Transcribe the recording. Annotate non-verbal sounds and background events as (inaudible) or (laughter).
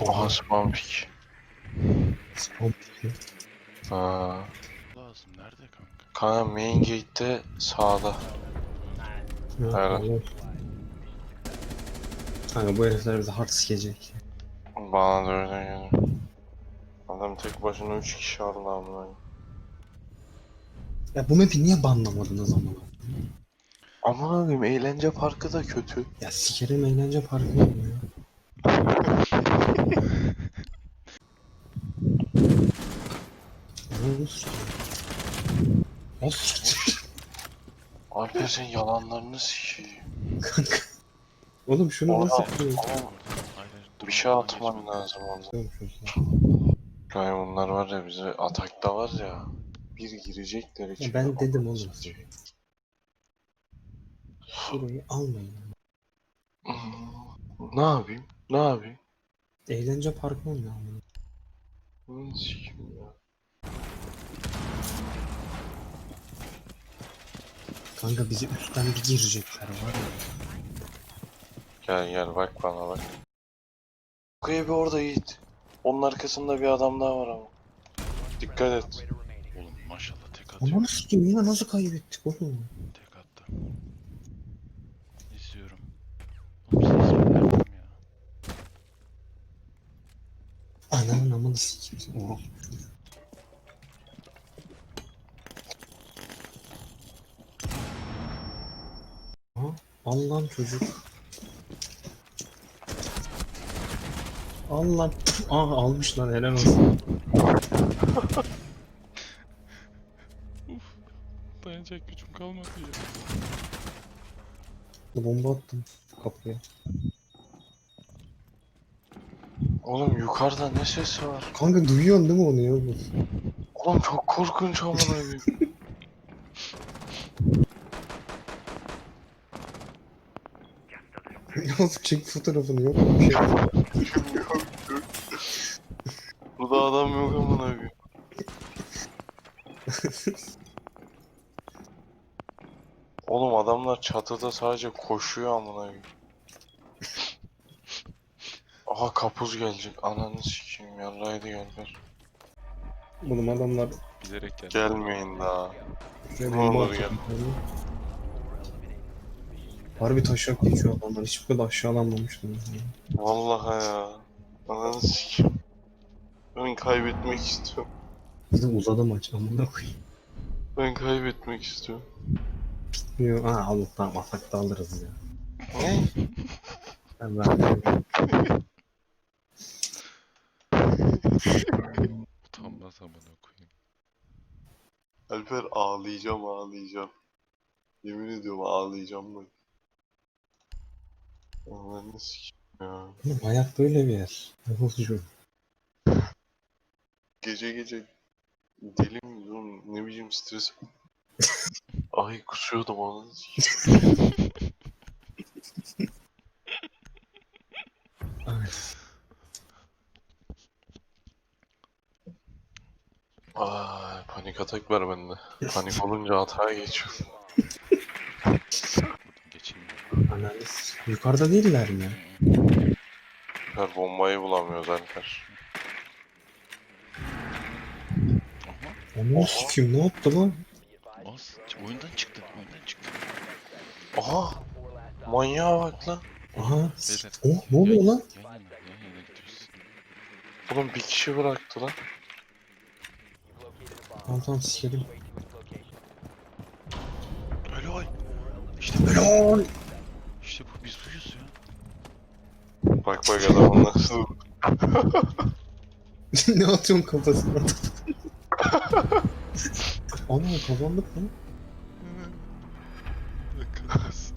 Oha spam pick. Spam peki. Ha. Lazım. Nerede kanka? Kanka main gate'de sağda. Allah. Kanka bu herifler bizi hard sikecek. Bana da öyle geliyor. Adam tek başına 3 kişi aldı amına. Ya bu map'i niye banlamadınız ama? Aman abim eğlence parkı da kötü. Ya sikerim eğlence parkı mı ya? Siktir. Alper sen yalanlarını sikeyim. Kanka. Oğlum şunu Orada- nasıl yapıyorsun? Bir şey geçme. lazım orada. Gay bunlar var ya bize atakta var ya. Bir girecekler içine. ben dedim oğlum. Şurayı almayın. Ne yapayım? Ne yapayım? Eğlence parkı mı ya? Ne sikeyim ya? Kanka bizi üstten bir girecekler var ya. Gel gel bak bana bak. Bu evi orada Yiğit. Onun arkasında bir adam daha var ama. Dikkat et. Oğlum maşallah tek atıyor. Amanı sikeyim yine nasıl kaybettik oğlum? Tek attı. İzliyorum. Oğlum ses verdim ya. Ananın amını sikeyim. Oğlum. Aha, al lan çocuk. Al lan. Aa almış lan helal olsun. Dayanacak gücüm kalmadı ya. Bomba attım kapıya. Oğlum yukarıda ne sesi var? Kanka duyuyorsun değil mi onu ya? Oğlum çok korkunç amına koyayım. (laughs) Ya çek fotoğrafını yok mu bir şey? Burada adam yok amına koyayım. (laughs) Oğlum adamlar çatıda sadece koşuyor amına koyayım. Aha kapuz gelecek. Ananı sikeyim yarraydı gelber. Oğlum adamlar Bilerek geldi. Gelmeyin daha. Ne bomba olur gel. Harbi taşak geçiyor adamlar. Hiç bu kadar aşağılanmamıştım. Vallahi ya. Ananı sikeyim. Ben kaybetmek istiyorum. Bizim uzadı maç amına koyayım. Ben kaybetmek istiyorum. Yok ha al tamam atakta alırız ya. Ne? Ben zaten (laughs) (laughs) Utanmaz amına koyayım. Alper ağlayacağım ağlayacağım. Yemin ediyorum ağlayacağım bak. Ananı sikeyim ya. Oğlum hayat böyle bir yer. Ne bozucu. Gece gece deli miyiz oğlum? Ne bileyim stres. (laughs) Ay kusuyordum ananı sikeyim. Ay. Ay panik atak var bende. Panik olunca hataya geçiyorum. Geçeyim ya. Analiz. Yukarıda değiller mi? Alper bombayı bulamıyoruz Alper. Aha. Onu sikiyim ne yaptı lan? Az. Oyundan çıktı. Oyundan çıktı. Aha! Manyağa bak lan. Aha. Beyler. Oh ne oluyor lan? Yan yana. Yan yana gidiyoruz. Oğlum bir kişi bıraktı lan. Tamam tamam sikelim. Öyle oy. İşte böyle oy. İşte bu biz buyuz ya. Bak bak adam anlatsın. (laughs) ne atıyorsun kafasına? Ana kazandık mı? Kafasını.